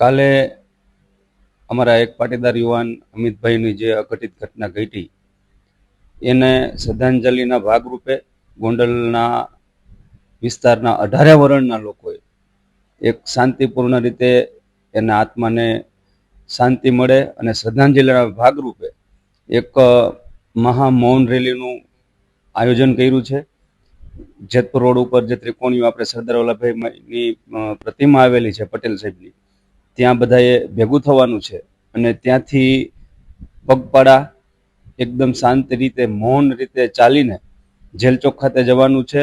કાલે અમારા એક પાટીદાર યુવાન અમિતભાઈની જે અઘટિત ઘટના ઘટી, એને શ્રદ્ધાંજલિના ભાગરૂપે ગોંડલના વિસ્તારના અઢારે વરણના લોકોએ એક શાંતિપૂર્ણ રીતે એના આત્માને શાંતિ મળે અને શ્રદ્ધાંજલિના ભાગરૂપે એક મહા મૌન રેલીનું આયોજન કર્યું છે. જેતપુર રોડ ઉપર જે ત્રિકોણીઓ આપણે સરદાર વલ્લભભાઈની પ્રતિમા આવેલી છે પટેલ સાહેબની ત્યાં બધાએ ભેગું થવાનું છે. અને ત્યાંથી પગપાળા એકદમ શાંત રીતે, મૌન રીતે ચાલીને જેલ ચોક ખાતે જવાનું છે.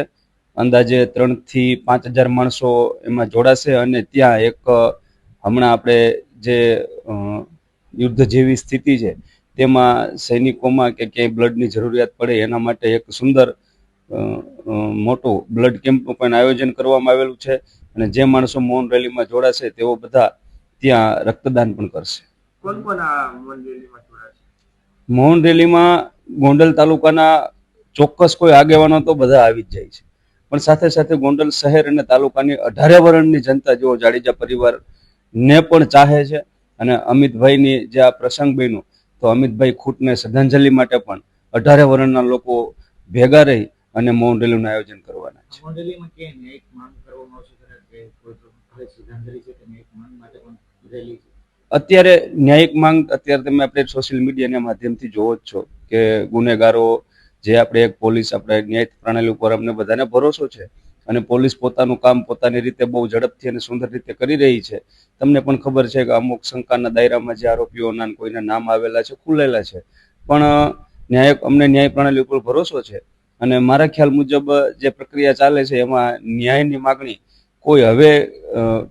અંદાજે ત્રણથી પાંચ હજાર માણસો એમાં જોડાશે અને ત્યાં એક હમણાં આપણે જે યુદ્ધ જેવી સ્થિતિ છે, તેમાં સૈનિકોમાં કે ક્યાંય બ્લડની જરૂરિયાત પડે એના માટે એક સુંદર મોટું બ્લડ કેમ્પનું પણ આયોજન કરવામાં આવેલું છે. અને જે માણસો મૌન રેલીમાં જોડાશે તેઓ બધા ત્યાં રક્તદાન પણ કરશે. મૌન રેલીમાં મૌન રેલીમાં ગોંડલ તાલુકાના ચોક્કસ કોઈ આગેવાનો તો બધા આવી જ જાય છે. પણ સાથે સાથે ગોંડલ શહેર અને તાલુકાની અઢારે વર્ણની જનતા જેઓ જાડેજા પરિવારને પણ ચાહે છે અને અમિતભાઈની જે આ પ્રસંગ બન્યો તો અમિતભાઈ ખૂટને શ્રદ્ધાંજલિ માટે પણ અઢારે વર્ણના લોકો ભેગા રહી અને મૌન રેલીનું આયોજન કરવાના છે. અત્યારે ન્યાયિક માંગ અત્યારે તમે આપણે સોશિયલ મીડિયાના માધ્યમથી જોવો જ છો કે ગુનેગારો જે આપણે એક પોલીસ, આપણે ન્યાય પ્રણાલી ઉપર અમને બધાને ભરોસો છે અને પોલીસ પોતાનું કામ પોતાની રીતે બહુ ઝડપથી અને સુંદર રીતે કરી રહી છે. તમને પણ ખબર છે કે અમુક શંકાના દાયરામાં જે આરોપીઓના કોઈના નામ આવેલા છે, ખુલેલા છે. પણ ન્યાય અમને ન્યાય પ્રણાલી ઉપર ભરોસો છે. અને મારા ખ્યાલ મુજબ જે પ્રક્રિયા ચાલે છે, એમાં ન્યાયની માગણી કોઈ હવે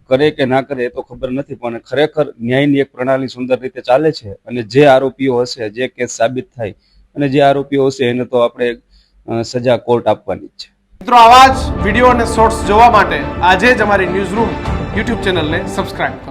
કરે કે ના કરે એ તો ખબર નથી, પણ ખરેખર ન્યાયની એક પ્રણાલી સુંદર રીતે ચાલે છે અને જે આરોપીઓ હશે, જે કેસ સાબિત થાય અને જે આરોપીઓ હશે એને તો આપણે સજા કોર્ટ આપવાની જ છે. મિત્રો, આવા જ વીડિયો અને શોર્ટ્સ જોવા માટે આજે જ અમારી ન્યૂઝ રૂમ યુટ્યુબ ચેનલને સબસ્ક્રાઇબ કરો.